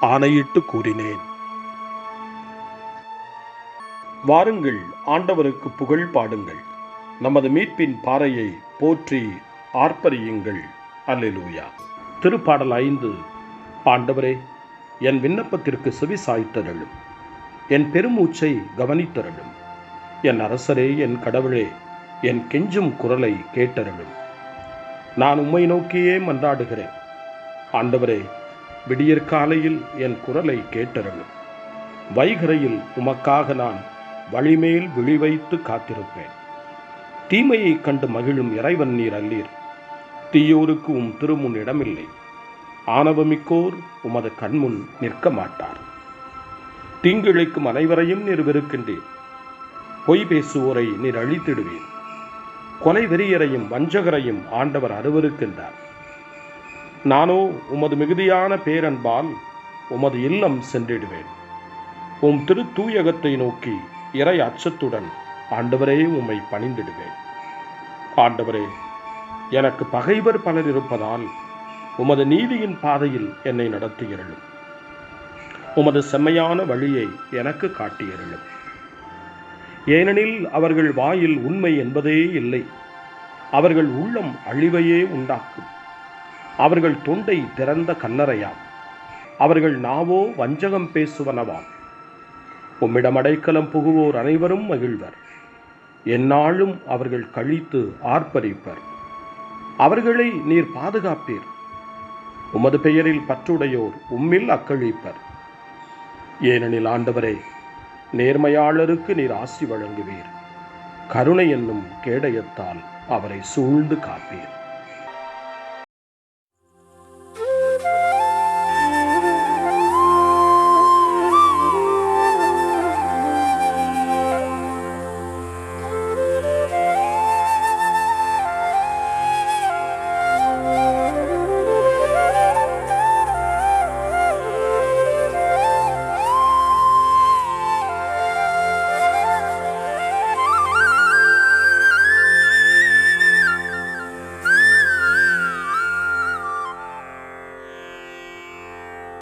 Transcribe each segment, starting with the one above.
ஆணையிட்டு கூறினேன். வாருங்கள் ஆண்டவருக்கு புகழ் பாடுங்கள். நமது மீட்பின் பாறையை போற்றி ஆர்ப்பரியுங்கள். அல்லூயா திருப்பாடல் ஐந்து ஆண்டவரே என் விண்ணப்பத்திற்கு செவி சாய்த்தருளும் என் பெருமூச்சை கவனித்தருளும். என் அரசரே என் கடவுளே என் கெஞ்சும் குரலை கேட்டருளும். நான் உம்மை நோக்கியே மன்றாடுகிறேன். ஆண்டவரே விடியற் காலையில் என் குரலை கேட்டருளும் வைகரையில் உமக்காக நான் வழிமேல் விழி வைத்து காத்திருப்பேன். தீமையைக் கண்டு மகிழும் இறைவன் நீர் அல்லீர். தீயோருக்கு உம் திருமுன் இடமில்லை. ஆணவமிக்கோர் உமது கண்முன் நிற்க மாட்டார். தீங்கிழைக்கும் அனைவரையும் நீர் வெறுக்கின்றீர். பொய் பேசுவோரை நீர் அழித்திடுவீர். கொலை வெறியரையும் வஞ்சகரையும் ஆண்டவர் அருவருக்கின்றார். நானோ உமது மிகுதியான பேரன்பால் உமது இல்லம் சென்றிடுவேன். உம் திரு தூயகத்தை நோக்கி இறை அச்சத்துடன் ஆண்டவரே உம்மை பணிந்திடுவேன். ஆண்டவரே எனக்கு பகைவர் பலர் இருப்பதால் உமது நீதியின் பாதையில் என்னை நடத்தியிருளும். உமது செம்மையான வழியை எனக்கு காட்டியிருளும். ஏனெனில் அவர்கள் வாயில் உண்மை என்பதே இல்லை. அவர்கள் உள்ளம் அழிவையே உண்டாக்கும். அவர்கள் தொண்டை திறந்த கல்லறையாம் அவர்கள் நாவோ வஞ்சகம் பேசுவனவாம். உம்மிடம் அடைக்கலம் புகுவோர் அனைவரும் மகிழ்வர். எந்நாளும் அவர்கள் கழித்து ஆர்ப்பரிப்பர். அவர்களை நீர் பாதுகாப்பீர். உமது பெயரில் பற்றுடையோர் உம்மில் அக்கழிப்பர் ஏனெனில் ஆண்டவரே நேர்மையாளருக்கு நீர் ஆசி வழங்குவீர். கருணை என்னும் கேடயத்தால் அவரை சூழ்ந்து காப்பீர்.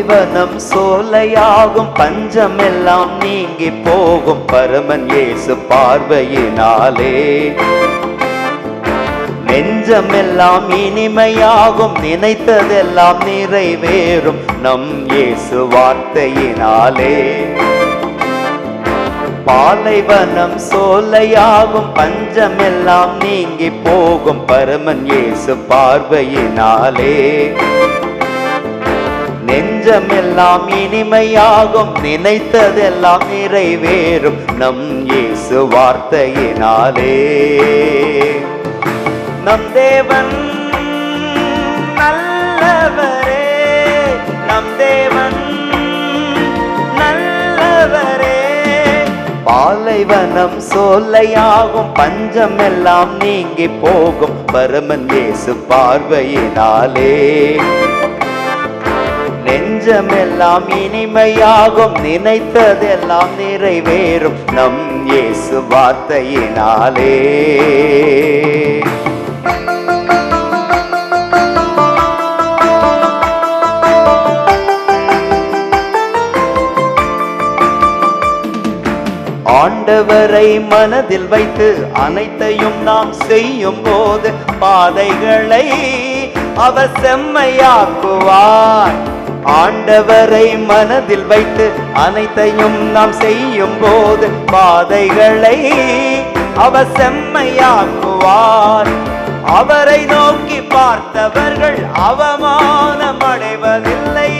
பாலைவனம் சோலையாகும் பஞ்சமெல்லாம் நீங்கி போகும். பரமன் இயேசு பார்வையினாலே நெஞ்சமெல்லாம் இனிமையாகும் நினைத்ததெல்லாம் நிறைவேறும் நம் இயேசு வார்த்தையினாலே. பாலைவனம் சோலையாகும் பஞ்சமெல்லாம் நீங்கி போகும். பரமன் இயேசு பார்வையினாலே நெஞ்சமெல்லாம் இனிமையாகும். நினைத்ததெல்லாம் நிறைவேறும். நம் இயேசு வார்த்தையினாலே. நம் தேவன் நல்லவரே. நம் தேவன் நல்லவரே. பாலைவனம் சோலையாகும். பஞ்சம் எல்லாம் நீங்கி போகும். பரமன் இயேசு பார்வையினாலே. நெஞ்சமெல்லாம் இனிமையாகும். நினைத்ததெல்லாம் நிறைவேறும். நம் இயேசு வார்த்தையினாலே. ஆண்டவரை மனதில் வைத்து அனைத்தையும் நாம் செய்யும் போது பாதைகளை அவர் செம்மையாக்குவார். ஆண்டவரை மனதில் வைத்து அனைத்தையும் நாம் செய்யும் போது பாதைகளை அவர் செம்மையாக்குவார். அவரை நோக்கி பார்த்தவர்கள் அவமானம் அடைவதில்லை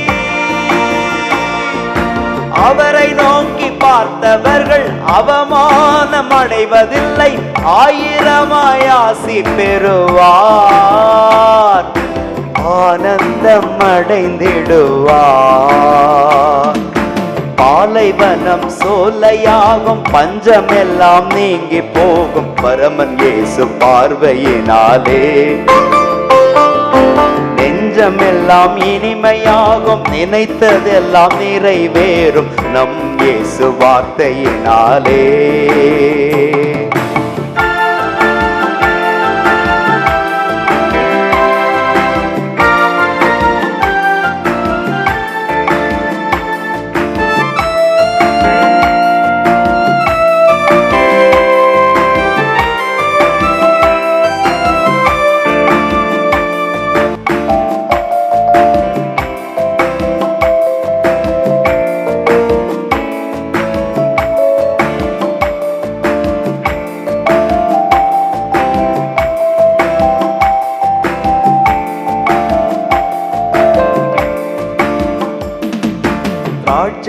அவரை நோக்கி பார்த்தவர்கள் அவமானம் அடைவதில்லை ஆயிரமாயாசி பெறுவார். ஆனந்தம் அடைந்திடுவார். பாலைவனம் சோலையாகும் பஞ்சமெல்லாம் நீங்கி போகும். பரமன் இயேசு பார்வையினாலே நெஞ்சமெல்லாம் இனிமையாகும். நினைத்ததெல்லாம் நிறைவேறும் நம் இயேசு வார்த்தையினாலே.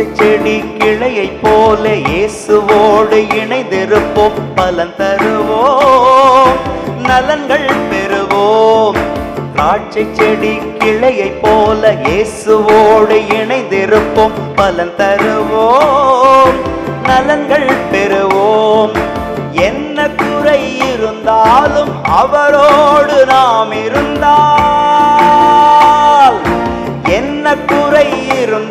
திராட்சை செடி கிளையை போல இயேசுவோடு இணைந்திருப்போம். பலன் தருவோம். நலன்கள் பெறுவோம். திராட்சை செடி கிளையை போல இயேசுவோடு இணைந்திருப்போம். பலன் தருவோம். நலன்கள் பெறுவோம். என்ன குறை இருந்தாலும் அவரோடு நாம் இருந்தால்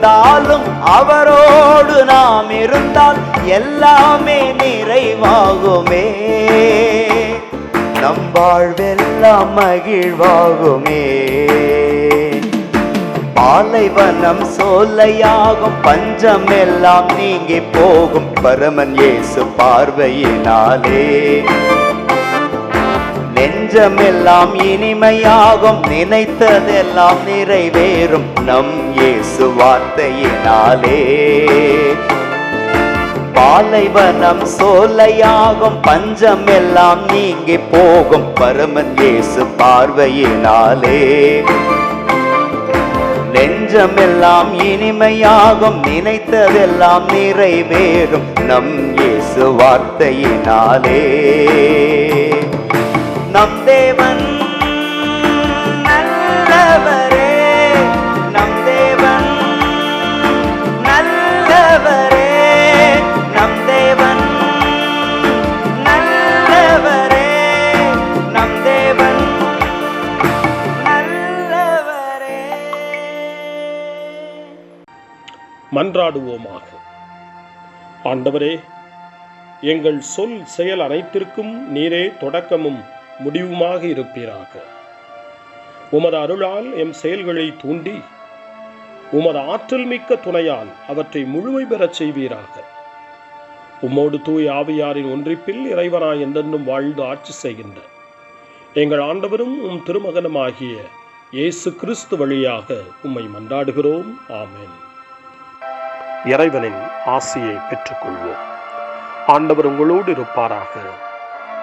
இருந்தாலும் அவரோடு நாம் இருந்தால் எல்லாமே நிறைவாகுமே. நம் வாழ்வெல்லாம் மகிழ்வாகுமே. பாலைவனம் சோலையாகும் பஞ்சம் எல்லாம் நீங்கி போகும். பரமன் இயேசு பார்வையினாலே. நெஞ்சமெல்லாம் இனிமையாகும். நினைத்ததெல்லாம் நிறைவேறும் நம் இயேசு வார்த்தையினாலே. பாலைவனம் சோலையாகும். பஞ்சம் எல்லாம் நீங்கி போகும் பரமன் இயேசு பார்வையினாலே. நெஞ்சமெல்லாம் இனிமையாகும். நினைத்ததெல்லாம் நிறைவேறும் நம் இயேசு வார்த்தையினாலே. நம் தேவன் நல்லவரே. நம் தேவன் நல்லவரே. நம் தேவன் நல்லவரே. நம் தேவன் நல்லவரே. மன்றாடுவோமாக. ஆண்டவரே எங்கள் சொல் செயல் அனைத்திற்கும் நீரே தொடக்கமும். முடிவுமாக இருப்பீராக. உமது அருளால் எம் செயல்களை தூண்டி உமது ஆற்றல் மிக்க துணையால் அவற்றை முழுமை பெறச் செய்வீராக. உம்மோடு தூய் ஆவியாரின் ஒன்றிப்பில் இறைவனாய் என்றென்றும் வாழ்ந்து ஆட்சி செய்கின்ற எங்கள் ஆண்டவரும் உம் திருமகனுமாகிய இயேசு கிறிஸ்து வழியாக உம்மை மன்றாடுகிறோம். ஆமேன். இறைவனின் ஆசியை பெற்றுக்கொள்வோம். ஆண்டவர் உங்களோடு இருப்பாராக.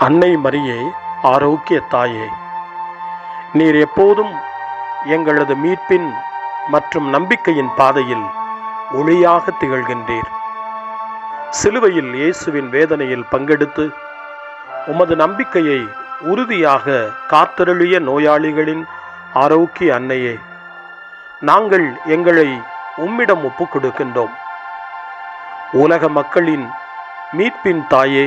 அன்னை மரியே ஆரோக்கிய தாயே நீர் எப்போதும் எங்களது மீட்பின் மற்றும் நம்பிக்கையின் பாதையில் ஒளியாக திகழ்கின்றீர். சிலுவையில் இயேசுவின் வேதனையில் பங்கெடுத்து உமது நம்பிக்கையை உறுதியாக காத்தருளிய நோயாளிகளின் ஆரோக்கிய அன்னையே நாங்கள் எங்களை உம்மிடம் ஒப்புக் கொடுக்கின்றோம் உலக மக்களின் மீட்பின் தாயே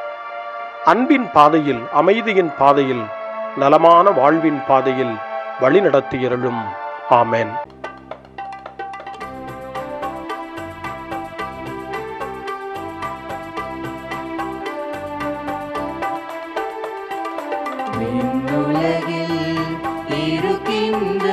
அன்பின் பாதையில் அமைதியின் பாதையில் நலமான வாழ்வின் பாதையில் வழிநடத்தியருளும் ஆமேன். உலகில் இருக்கின்ற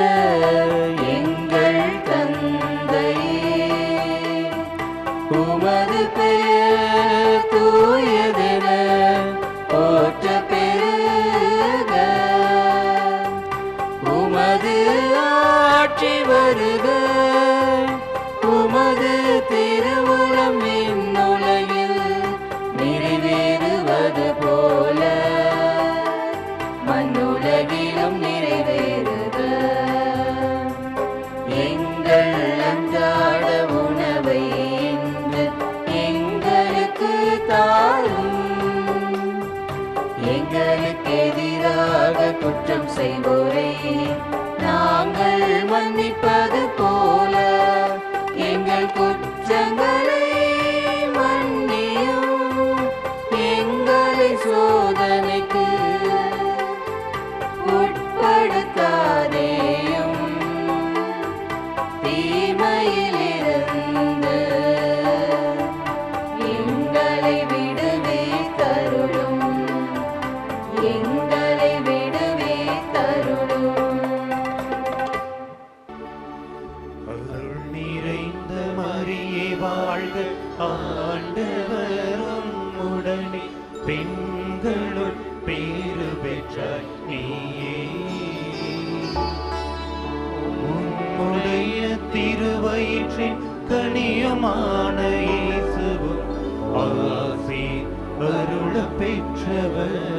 அருள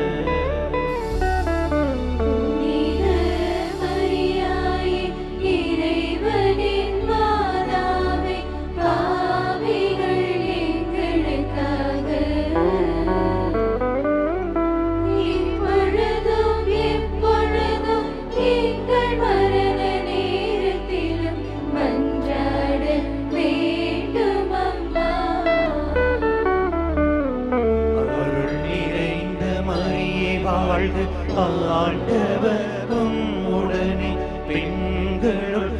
ಮಿತಿಗಳು